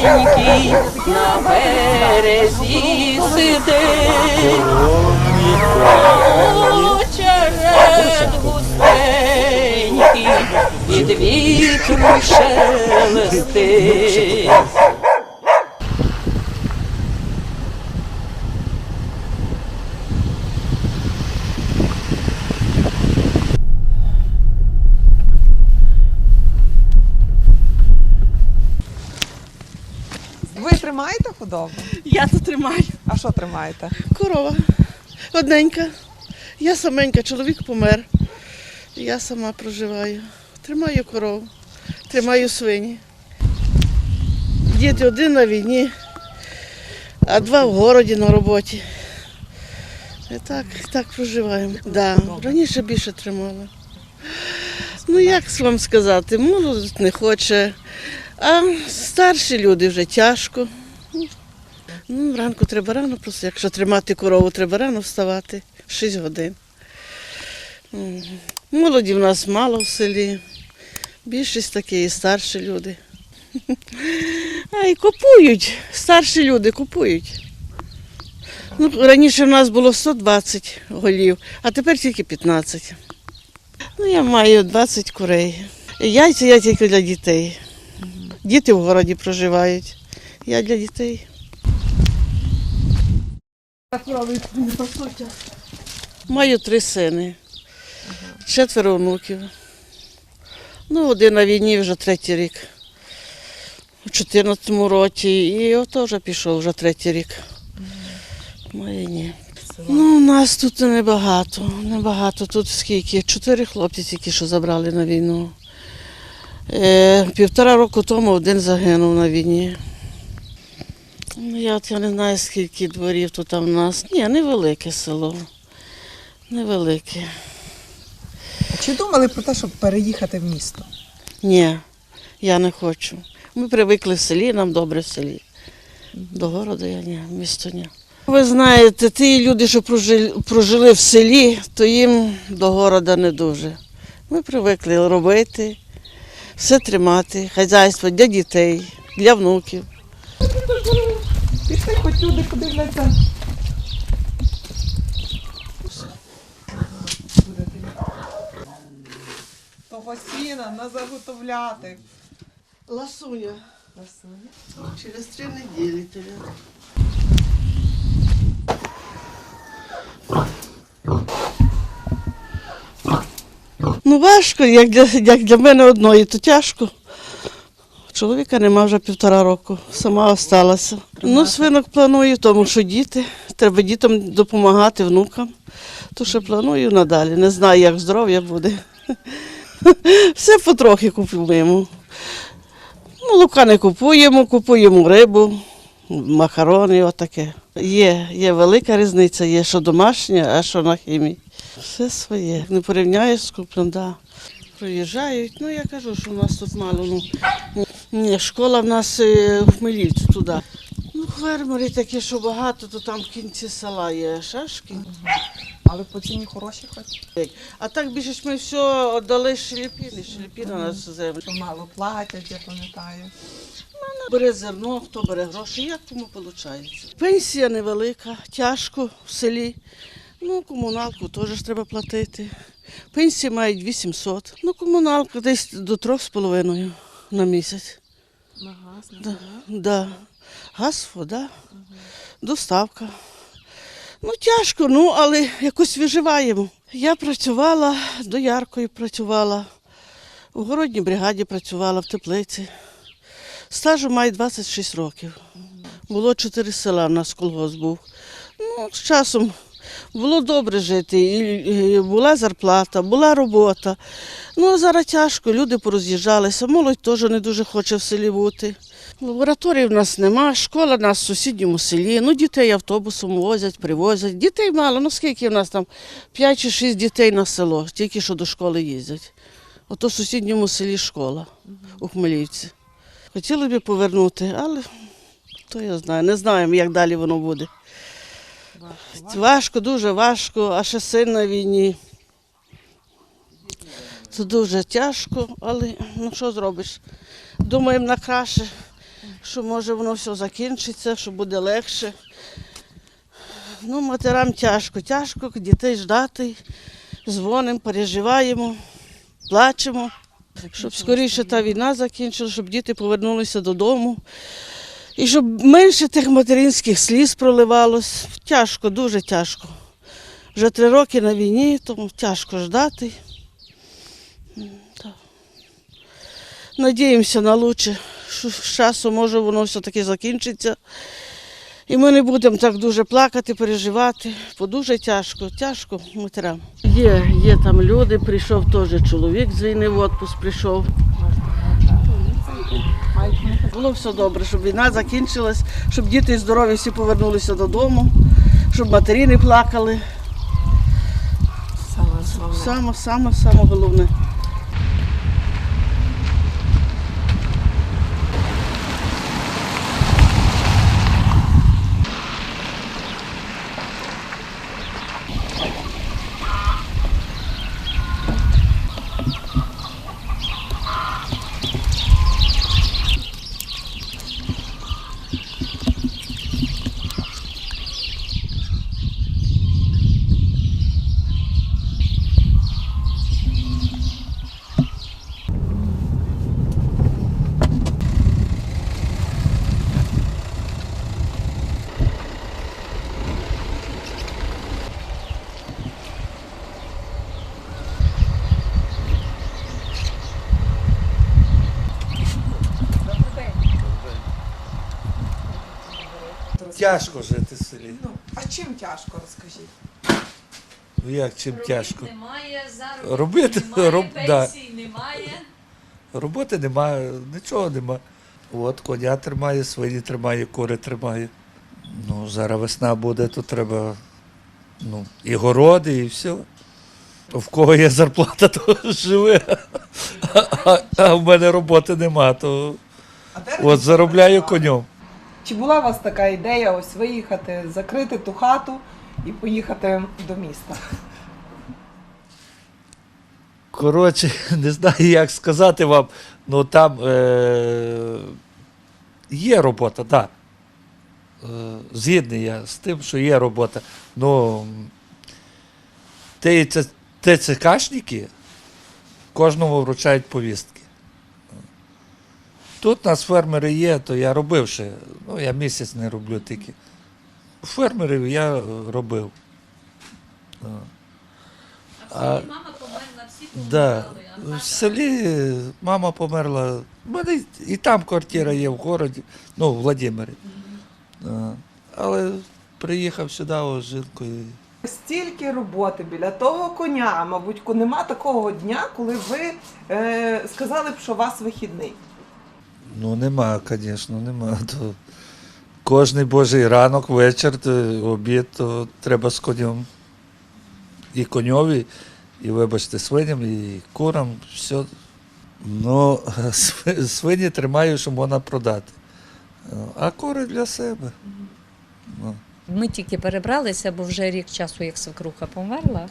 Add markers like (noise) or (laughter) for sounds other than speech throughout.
Пустенький на березі сидить, очерет густенький, від вітру шелестить. Ви тримаєте худобу? Я тут тримаю. А що тримаєте? Корова. Одненька. Я саменька, чоловік помер. Я сама проживаю. Тримаю корову, тримаю свині. Діти один на війні, а два в городі на роботі. І так, так проживаємо. Да, раніше більше тримала. Ну як вам сказати, молодь не хоче, а старші люди вже тяжко. Ну, ранку треба рано, просто якщо тримати корову, треба рано вставати, 6 годин. Молоді в нас мало в селі. Більшість такі і старші люди. (laughs) А і купують, старші люди купують. Ну, раніше в нас було 120 голів, а тепер тільки 15. Ну, я маю 20 курей. Яйця я тільки для дітей. Діти в городі проживають. Я для дітей. Маю три сини, четверо онуків. Ну, один на війні вже третій рік. У 14-му році, і ото вже пішов вже третій рік. На війні. Ну, у нас тут небагато, небагато. Тут скільки? Чотири хлопці тільки що забрали на війну. Е, півтора року тому один загинув на війні. Ну, я, от я не знаю, скільки дворів тут в нас. Ні, невелике село. Невелике. Чи думали про те, щоб переїхати в місто? Ні, я не хочу. Ми привикли в селі, нам добре в селі. До городу я ні, в місто ні. Ви знаєте, ті люди, що прожили, прожили в селі, то їм до города не дуже. Ми привикли робити, все тримати, хазяйство для дітей, для внуків. Пішли хоч люди подивляться. Того сіна на заготовляти. Ласуня. Через три неділі. Толя. Ну важко, як для, як для мене одної, то тяжко. Чоловіка нема вже півтора року, сама осталася. Ну, свинок планую, тому що діти, треба дітям допомагати, внукам. То що планую надалі. Не знаю, як здоров'я буде. (laughs) Все потрохи купуємо. Молока не купуємо, купуємо рибу, макарони, отаке. Є, є велика різниця, є що домашнє, а що на хімії. Все своє. Не порівняєш з куплем, да. Приїжджають, ну я кажу, що у нас тут мало. Ну, ні, школа в нас е, в Хмелівці туди. Ну, фермери такі, що багато, то там в кінці села є шашки. Але по ціні хороші хоч. А так більше ми все віддали Шелепіни, Шелепіна на землю. Що мало платять, я пам'ятаю. Бере зерно, хто бере гроші, як кому виходить. Пенсія невелика, тяжко в селі. Ну, комуналку теж треба платити. Пенсії мають 800. Ну, комуналка десь до 3,5 на місяць. На газ, на Да, да. Газ, вода, доставка. Ну, тяжко, ну, але якось виживаємо. Я працювала, дояркою працювала, у городній бригаді працювала в теплиці. Стажу маю 26 років. Було чотири села, у нас колгосп був. Ну, з часом було добре жити. І, була зарплата, була робота. Ну, а зараз тяжко, люди пороз'їжджалися, молодь теж не дуже хоче в селі бути. Лабораторії в нас нема, школа в нас в сусідньому селі. Ну, дітей автобусом возять, привозять. Дітей мало, ну скільки в нас там? 5 чи 6 дітей на село, тільки що до школи їздять. Ото в сусідньому селі школа у Хмелівці. Хотіли б повернути, але то я знаю. Не знаємо, як далі воно буде. Важко, дуже важко, а ще син на війні. Це дуже тяжко, але ну що зробиш? Думаємо на краще. що може воно все закінчиться, що буде легше. Ну, матерам тяжко, тяжко дітей ждати, дзвонимо, переживаємо, плачемо, щоб скоріше та війна закінчилася, щоб діти повернулися додому. І щоб менше тих материнських сліз проливалось. Тяжко, дуже тяжко. Вже три роки на війні, тому тяжко ждати. Надіємося на лучше, що з часу може воно все-таки закінчиться. І ми не будемо так дуже плакати, переживати, бо дуже тяжко, тяжко матерям. Є, є там люди, прийшов теж чоловік з війни в відпуск прийшов. Було все добре, щоб війна закінчилась, щоб діти здорові всі повернулися додому, щоб матері не плакали. Саме, саме, саме головне. Тяжко жити в селі. Ну, а чим тяжко, розкажіть? Ну як чим тяжко? Немає заробітку, Робити, немає (laughs) роб- да. пенсій, немає. Роботи немає, нічого нема. От коня тримає, свині тримає, кури тримає. Ну, зараз весна буде, то треба ну, і городи, і все. В кого є зарплата, (laughs) то живе. А, а, а в мене роботи нема, то А де от заробляю конем. Чи була у вас така ідея ось виїхати, закрити ту хату і поїхати до міста? Коротше, (laughs) не знаю, як сказати вам, ну там е- є робота, так. Да. Е- згідний я з тим, що є робота. Ну, ТЦКшники кожному вручають повістки. Тут у нас фермери є, то я робив ще. Ну, я місяць не роблю тільки. Фермерів я робив. А А- всі мама померла, всі Да. померли. а В тата- селі мама померла. У мене і там квартира є в городі, ну, в Владимирі. А, Але приїхав сюди о, з жінкою. Стільки роботи біля того коня, мабуть, ко- нема такого дня, коли ви е, сказали б, що у вас вихідний. Ну, нема, звісно, нема. (laughs) То кожний божий ранок, вечір, то обід, то треба з конем. І коньові, і, вибачте, свиням, і курам, все. Ну, (laughs) свині тримаю, що можна продати. А кури для себе. Ну. Ми тільки перебралися, бо вже рік часу, як свекруха померла.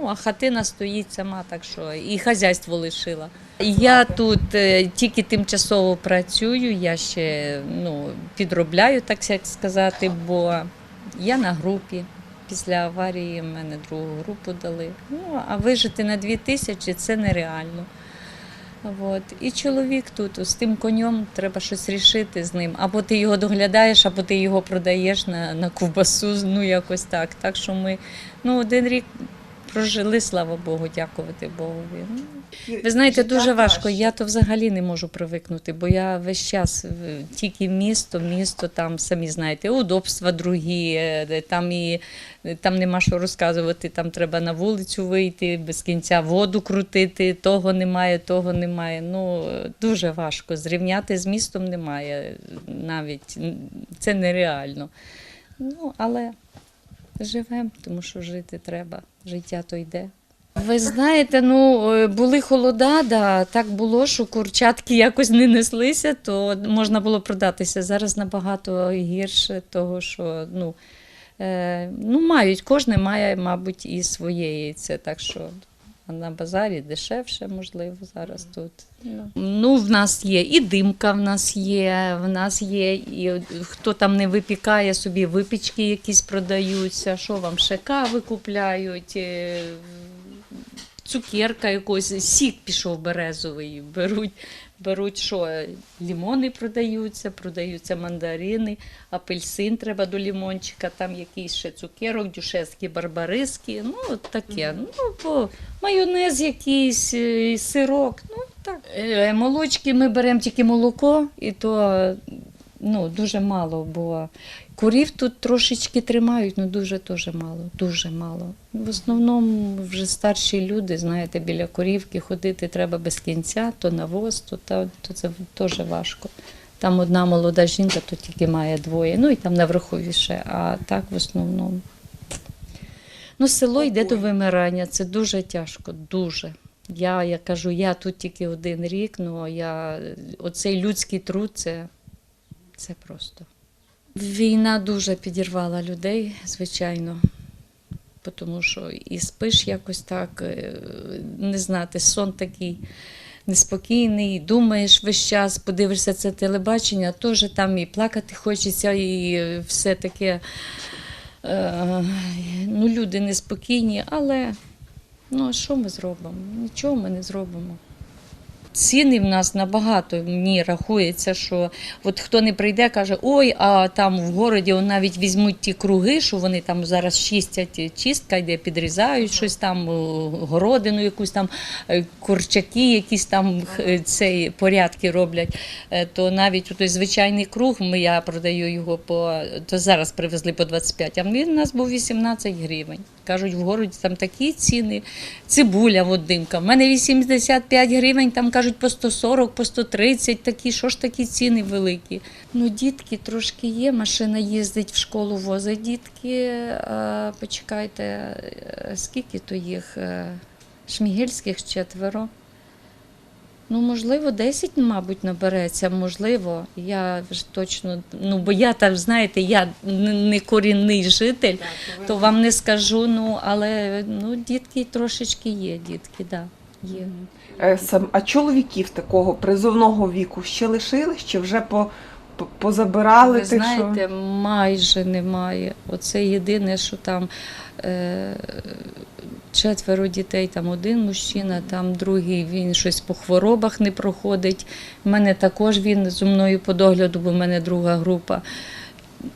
Ну, а хатина стоїть сама, так що і хазяйство лишила. Я тут е, тільки тимчасово працюю, я ще ну, підробляю, так сказати, бо я на групі. Після аварії мене другу групу дали. Ну, а вижити на дві тисячі це нереально. От. І чоловік тут з тим конем треба щось рішити з ним. Або ти його доглядаєш, або ти його продаєш на, на ковбасу, ну якось так. Так що ми ну, один рік прожили, слава Богу, дякувати Богові. Ну, ви знаєте, дуже важко. Я то взагалі не можу привикнути, бо я весь час тільки місто, місто, там самі знаєте, удобства другі, е, там і е, там нема що розказувати. Там треба на вулицю вийти, без кінця воду крутити, того немає, того немає. Ну е, дуже важко. Зрівняти з містом немає навіть це нереально. Ну, але живемо, тому що жити треба. Життя то йде. Ви знаєте, ну е, були холода, да, так було, що курчатки якось не неслися, то можна було продатися. Зараз набагато гірше, того що ну, е, ну мають, кожен має, мабуть, і своє яйце. Так що А на базарі дешевше, можливо, зараз тут. Ну, ну, в нас є і димка, в нас є, в нас є, і хто там не випікає собі, випічки якісь продаються, що вам ще кави купляють. е, Цукерка якось, сік пішов березовий, беруть, беруть що, лімони продаються, продаються мандарини, апельсин треба до лімончика, там якийсь ще цукерок, дюшеські барбариски, ну таке. Ну, бо майонез якийсь, е, сирок, ну так. Е, Молочки ми беремо тільки молоко, і то ну, дуже мало, бо курів тут трошечки тримають, ну дуже дуже мало, дуже мало. В основному вже старші люди, знаєте, біля корівки ходити треба без кінця, то навоз, то, та- то це теж важко. Там одна молода жінка, то тільки має двоє. Ну і там наверху ще, а так в основному. Ну, село йде до вимирання, це дуже тяжко, дуже. Я, я кажу, я тут тільки один рік, ну я оцей людський труд це, це просто. Війна дуже підірвала людей, звичайно. Тому що і спиш якось так, е, не знати, сон такий неспокійний, думаєш весь час, подивишся це телебачення, теж там і плакати хочеться, і все таке. Е, ну, люди неспокійні, але ну, що ми зробимо? Нічого ми не зробимо. Ціни в нас набагато мені рахується, що от хто не прийде, каже, ой, а там в городі навіть візьмуть ті круги, що вони там зараз чистять, чистка йде, підрізають щось там, городину, якусь там е, курчаки, якісь там е, цей порядки роблять. Е, То навіть той звичайний круг, ми я продаю його по то зараз привезли по 25, а він у нас був 18 гривень. Кажуть, в городі там такі ціни. Цибуля от димка. В мене 85 гривень, там кажуть по 140, по 130 такі. Що ж такі ціни великі? Ну, дітки трошки є, машина їздить в школу, возить дітки. Почекайте, е, скільки то їх? Е, Шмігельських четверо. Ну, можливо, 10, мабуть, набереться, можливо. Я ж точно, ну, бо я там, знаєте, я не корінний житель, то вам не скажу, ну, але ну, дітки трошечки є, дітки, да, є. Е, сам- А чоловіків такого призовного віку ще лишились, чи вже по- позабирали Ви тих, знаєте, що... майже немає. Оце єдине, що там е, четверо дітей, там один мужчина, там другий він щось по хворобах не проходить. У мене також він зі мною по догляду, бо в мене друга група.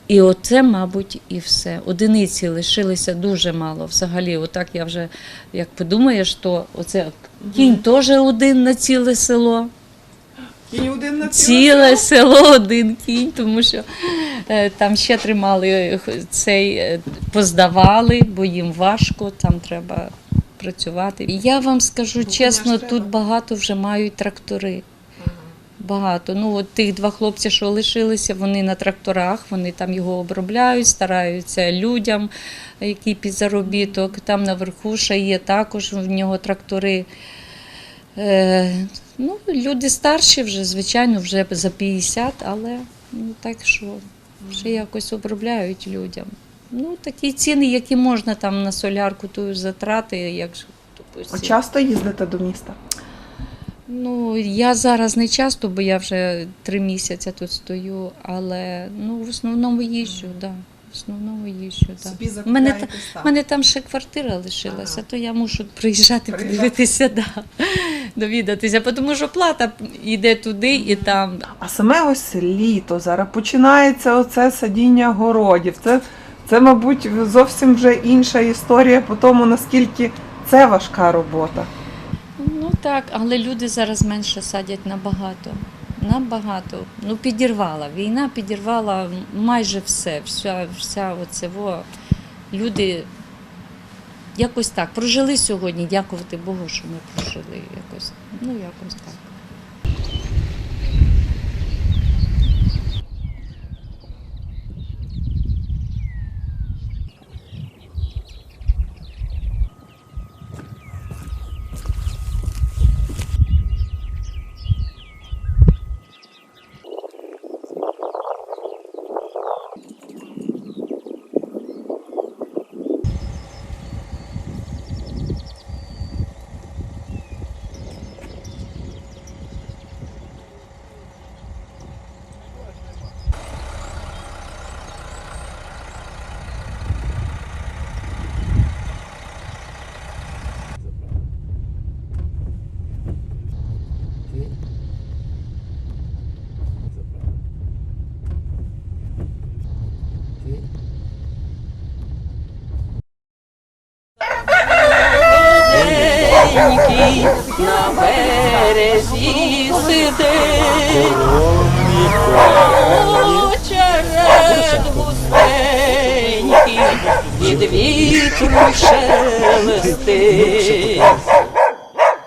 І оце, мабуть, і все. Одиниці лишилися дуже мало. Взагалі, отак я вже як подумаєш, то оце кінь теж один на ціле село. Ціле село один кінь, тому що е, там ще тримали е, цей, е, поздавали, бо їм важко, там треба працювати. І Я вам скажу Ну, чесно, тут багато вже мають трактори. Багато. Ну, от тих два хлопці, що лишилися, вони на тракторах, вони там його обробляють, стараються людям, який під заробіток. Там наверху ще є також в нього трактори. Ну, люди старші вже, звичайно, вже за 50, але ну, так що ще якось обробляють людям. Ну, такі ціни, які можна там на солярку ту затрати, як ж, А часто їздите до міста? Ну, я зараз не часто, бо я вже три місяці тут стою, але ну, в основному їжджу, да. В основному їжджу, да. Собі У мене, та, там? мене там ще квартира лишилася, Ага. то я мушу приїжджати, Приїжджати. подивитися, да, довідатися, тому що плата йде туди і там. А саме ось літо, зараз починається оце садіння городів. Це, це, мабуть, зовсім вже інша історія по тому, наскільки це важка робота. Ну так, але люди зараз менше садять набагато. Набагато. Ну, підірвала. Війна підірвала майже все. Вся, вся оце, во. Люди якось так. Прожили сьогодні, дякувати Богу, що ми прожили якось. Ну, якось так.